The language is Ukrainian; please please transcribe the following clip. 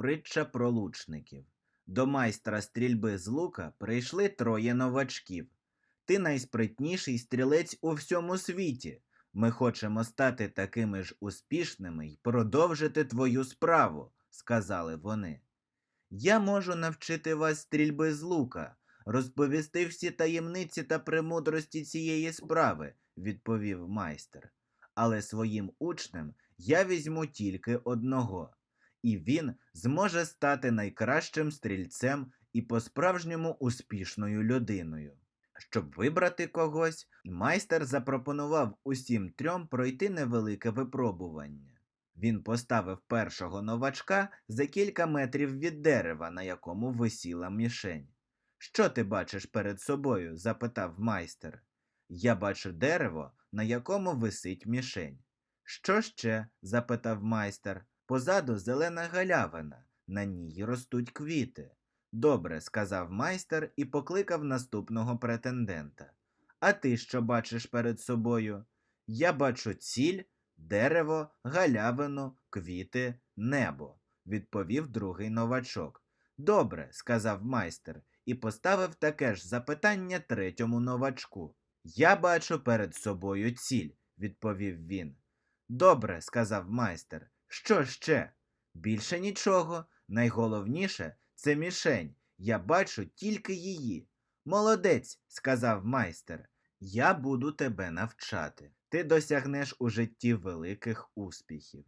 Притча про лучників. До майстра стрільби з лука прийшли троє новачків. Ти найспритніший стрілець у всьому світі. Ми хочемо стати такими ж успішними й продовжити твою справу, сказали вони. Я можу навчити вас стрільби з лука, розповісти всі таємниці та премудрості цієї справи, відповів майстер. Але своїм учнем я візьму тільки одного, і він зможе стати найкращим стрільцем і по-справжньому успішною людиною. Щоб вибрати когось, майстер запропонував усім трьом пройти невелике випробування. Він поставив першого новачка за кілька метрів від дерева, на якому висіла мішень. Що ти бачиш перед собою? запитав майстер. Я бачу дерево, на якому висить мішень. Що ще? запитав майстер. Позаду зелена галявина, на ній ростуть квіти. Добре, сказав майстер і покликав наступного претендента. А ти що бачиш перед собою? Я бачу ціль, дерево, галявину, квіти, небо, відповів другий новачок. Добре, сказав майстер і поставив таке ж запитання третьому новачку. Я бачу перед собою ціль, відповів він. Добре, сказав майстер. Що ще? Більше нічого. Найголовніше це мішень. Я бачу тільки її. Молодець, сказав майстер. Я буду тебе навчати. Ти досягнеш у житті великих успіхів.